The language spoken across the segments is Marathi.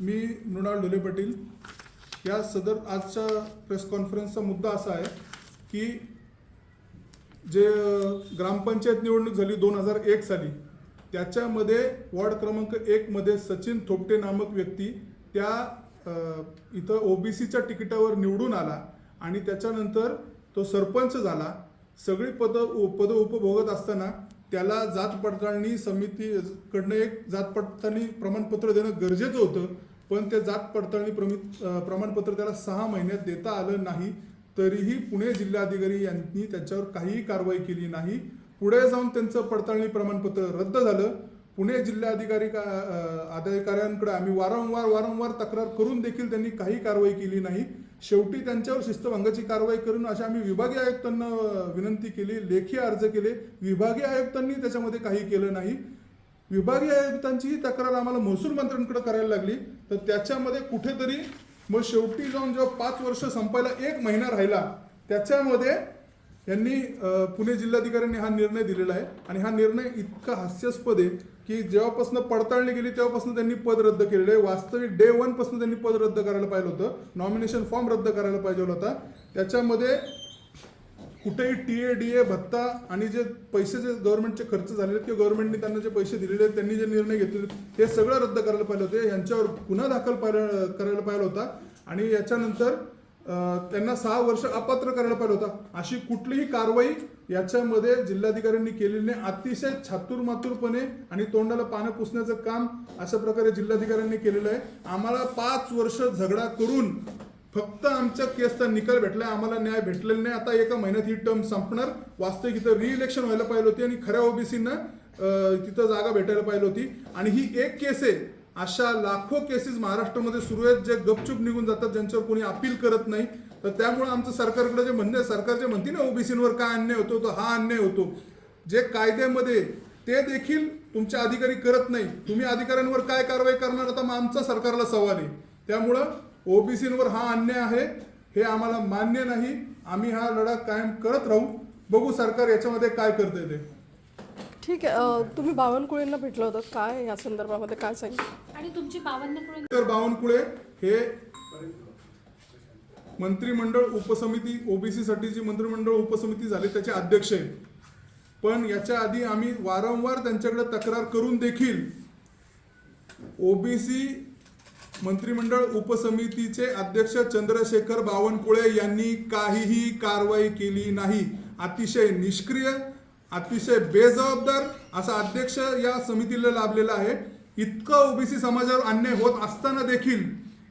मी मृणाल ढोले पाटील. या सदर आजच्या प्रेस कॉन्फरन्सचा मुद्दा असा आहे की जे ग्रामपंचायत निवडणूक झाली दोन हजार एक साली त्याच्यामध्ये वॉर्ड क्रमांक एकमध्ये सचिन थोपटे नामक व्यक्ती त्या अ, इथं ओबीसीच्या तिकिटावर निवडून आला आणि त्याच्यानंतर तो सरपंच झाला. सगळी पद पद उपभोगत असताना त्याला जात पडताळणी समितीकडनं एक जात पडताळणी प्रमाणपत्र देणं गरजेचं होतं पण ते जात पडताळणी प्रमित प्रमाणपत्र त्याला सहा महिन्यात देता आलं नाही. तरीही पुणे जिल्हाधिकारी यांनी त्याच्यावर काहीही कारवाई केली नाही. पुढे जाऊन त्यांचं पडताळणी प्रमाणपत्र रद्द झालं. पुणे जिल्हाधिकारी का अधिकाऱ्यांकडे आम्ही वारंवार वारंवार तक्रार करून देखील त्यांनी काही कारवाई केली नाही. शेवटी त्यांच्यावर शिस्तभंगाची कारवाई करून अशा आम्ही विभागीय आयुक्तांना विनंती केली लेखी अर्ज केले. विभागीय आयुक्तांनी त्याच्यामध्ये काही केलं नाही. विभागीय आयुक्तांचीही तक्रार आम्हाला महसूल मंत्र्यांकडे करायला लागली. तर त्याच्यामध्ये कुठेतरी मग शेवटी जाऊन जेव्हा पाच वर्ष संपायला एक महिना राहिला त्याच्यामध्ये यांनी पुणे जिल्हाधिकाऱ्यांनी हा निर्णय दिलेला आहे आणि हा निर्णय इतका हास्यास्पद आहे की जेव्हापासून पडताळणी गेली तेव्हापासून त्यांनी पद रद्द केलेलं आहे. वास्तविक डे वनपासून त्यांनी पद रद्द करायला पाहिजे होतं. नॉमिनेशन फॉर्म रद्द करायला पाहिजे होता. त्याच्यामध्ये कुठेही टी ए डी ए भत्ता आणि जे पैसे जे गव्हर्नमेंटचे खर्च झालेले आहेत किंवा गव्हर्नमेंटने त्यांना जे पैसे दिलेले आहेत त्यांनी जे निर्णय घेतलेले हे सगळं रद्द करायला पाहिजे होते. यांच्यावर गुन्हा दाखल पाहिलं- करायला पाहिजे होता. आणि याच्यानंतर त्यांना सहा वर्ष अपात्र करायला पाहिजे होता. अशी कुठलीही कारवाई याच्यामध्ये जिल्हाधिकाऱ्यांनी केलेली नाही. अतिशय छातुरमातुरपणे आणि तोंडाला पानं पुसण्याचं काम अशा प्रकारे जिल्हाधिकाऱ्यांनी केलेलं आहे. आम्हाला पाच वर्ष झगडा करून फक्त आमच्या केसचा निकाल भेटलाय आम्हाला न्याय भेटलेला नाही. आता एका महिन्यात ही टर्म संपणार. वास्तविक इथं रिइलेक्शन व्हायला पाहिजे होती आणि खऱ्या ओबीसींना तिथं जागा भेटायला पाहिजे होती. आणि ही एक केस आहे. अशा लाखो केसेस महाराष्ट्रामध्ये सुरू आहेत जे गपचूप निघून जातात ज्यांच्यावर कोणी अपील करत नाही. तर त्यामुळे आमचं सरकारकडे जे म्हणणे सरकार जे म्हणते ना ओबीसीवर काय अन्याय होतो तो हा अन्याय होतो. जे कायद्यामध्ये ते देखील तुमचे अधिकारी करत नाही. तुम्ही अधिकाऱ्यांवर काय कारवाई करणार आता मग आमचा सरकारला सवाल आहे. त्यामुळं ओबीसीवर हा अन्याय आहे हे आम्हाला मान्य नाही. आम्ही हा लढा कायम करत राहू. बघू सरकार याच्यामध्ये काय करते ते. ठीक आहे तुम्ही बावनकुळेंना भेटलं होतं. काय या संदर्भामध्ये काय सांगितलं आणि तुमची बावन्न करून तर बावनकुळे हे मंत्रिमंडळ उपसमिती ओबीसी साठी जी मंत्रिमंडळ उपसमिती झाली त्याचे अध्यक्ष आहेत. पण याच्या आधी आम्ही वारंवार त्यांच्याकडे तक्रार करून देखील ओबीसी मंत्रिमंडळ उपसमितीचे अध्यक्ष चंद्रशेखर बावनकुळे यांनी काहीही कारवाई केली नाही. अतिशय निष्क्रिय अतिशय बेजबाबदार असा अध्यक्ष या समितीला लाभलेला आहे. इतकं ओबीसी समाजावर अन्याय होत असताना देखील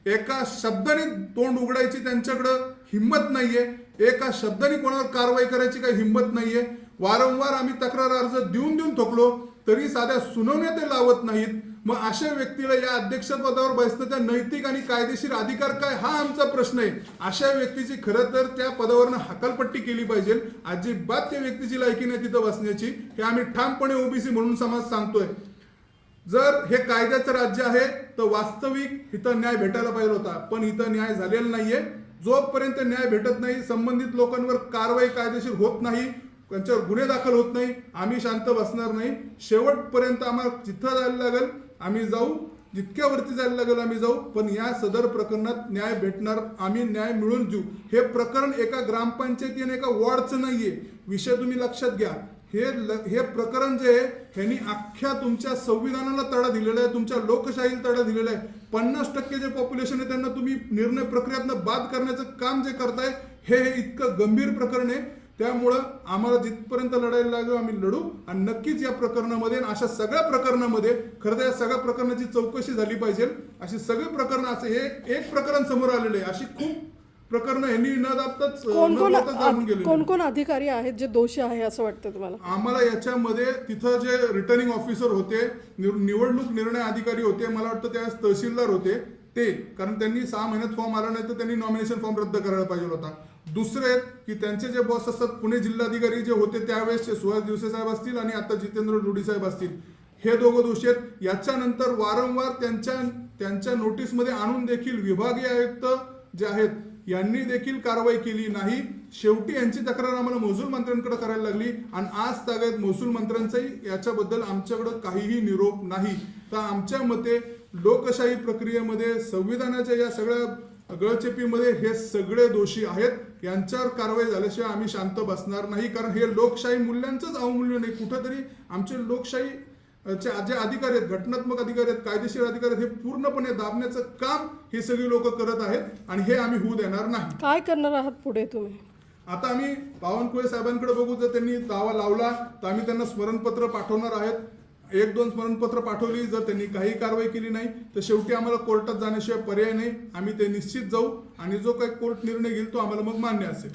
एका शब्दाने तोंड उघडायची त्यांच्याकडं हिंमत नाहीये. एका शब्दाने कोणावर कारवाई करायची काही हिंमत नाहीये. वारंवार आम्ही तक्रार अर्ज देऊन देऊन थकलो तरी साध्या सुनावण्या ते लावत नाहीत. मग अशा व्यक्तीला या अध्यक्षपदावर बसण्याचा नैतिक आणि कायदेशीर अधिकार काय? हा आमचा प्रश्न आहे. अशा व्यक्तीची खरं तर त्या पदावरनं हकालपट्टी केली पाहिजे. अजिबात त्या व्यक्तीची लायकी नाही तिथं बसण्याची. हे आम्ही ठामपणे ओबीसी म्हणून समाज सांगतोय. जर हे कायद्याचं राज्य आहे तर वास्तविक इथं न्याय भेटायला पाहिजे होता. पण इथं न्याय झालेला नाहीये. जोपर्यंत न्याय भेटत नाही संबंधित लोकांवर कारवाई कायदेशीर होत नाही त्यांच्यावर गुन्हे दाखल होत नाही आम्ही शांत बसणार नाही. शेवटपर्यंत आम्हाला जिथं जायला लागेल आम्ही जाऊ. जितक्या वरती जायला लागेल आम्ही जाऊ. पण या सदर प्रकरणात न्याय भेटणार आम्ही न्याय मिळून देऊ. हे प्रकरण एका ग्रामपंचायती आणि एका वॉर्डचं नाहीये. विषय तुम्ही लक्षात घ्या. हे ल- हे प्रकरण जे आहे ह्यांनी अख्ख्या तुमच्या संविधानाला तडा दिलेला आहे तुमच्या लोकशाहीला तडा दिलेला आहे. पन्नास टक्के जे पॉप्युलेशन आहे त्यांना तुम्ही निर्णय प्रक्रियातनं बाद करण्याचं काम जे करताय हे हे इतकं गंभीर प्रकरण आहे. त्यामुळं आम्हाला जिथपर्यंत लढायला लागलो आम्ही लढू. आणि नक्कीच या प्रकरणामध्ये आणि अशा सगळ्या प्रकरणामध्ये खरं तर या सगळ्या प्रकरणाची चौकशी झाली पाहिजे. अशी सगळे प्रकरण असं हे एक प्रकरण समोर आलेलं आहे. अशी खूप प्रकरणं यांनी न दाबताच कोण कोण बोलताच जाणून गेलेली कोण कोण अधिकारी आहेत जे दोषी आहे असं वाटतं तुम्हाला? आम्हाला याच्यामध्ये तिथं जे रिटर्निंग ऑफिसर होते निव- निवडणूक निर्णय अधिकारी होते मला वाटतं त्यावेळेस तहसीलदार होते ते. कारण त्यांनी सहा महिन्यात फॉर्म आला नाही तर त्यांनी नॉमिनेशन फॉर्म रद्द करायला पाहिजे होता. दुसरे आहेत की त्यांचे जे बॉस असतात पुणे जिल्हाधिकारी जे होते त्यावेळेस सुहास दिवसे साहेब असतील आणि आता जितेंद्र लुडी साहेब असतील. हे दोघं दोषी आहेत. याच्यानंतर वारंवार त्यांच्या त्यांच्या नोटीसमध्ये आणून देखील विभागीय आयुक्त जे आहेत यांनी देखील कारवाई केली नाही. शेवटी यांची तक्रार आम्हाला महसूल मंत्र्यांकडे करायला लागली आणि आज तागायत महसूल मंत्र्यांचाही याच्याबद्दल आमच्याकडं काहीही निरोप नाही. तर आमच्या मते लोकशाही प्रक्रियेमध्ये संविधानाच्या या सगळ्या गळचेपीमध्ये हे सगळे दोषी आहेत. यांच्यावर कारवाई झाल्याशिवाय आम्ही शांत बसणार नाही. कारण हे लोकशाही मूल्यांचंच अवमूल्यन आहे कुठंतरी आमचे लोकशाही चे जे अधिकारी आहेत घटनात्मक अधिकारी आहेत कायदेशीर अधिकारी आहेत हे पूर्णपणे दाबण्याचं काम हे सगळी लोक करत आहेत आणि हे आम्ही होऊ देणार नाही. काय करणार आहात पुढे तुम्ही? आता आम्ही बावनकुळे साहेबांकडे बघू. जर त्यांनी दावा लावला तर आम्ही त्यांना स्मरणपत्र पाठवणार आहेत. एक दोन स्मरणपत्र पाठवली जर त्यांनी काही कारवाई केली नाही तर शेवटी आम्हाला कोर्टात जाण्याशिवाय पर्याय नाही. आम्ही ते निश्चित जाऊ आणि जो काही कोर्ट निर्णय घेईल तो आम्हाला मग मान्य असेल.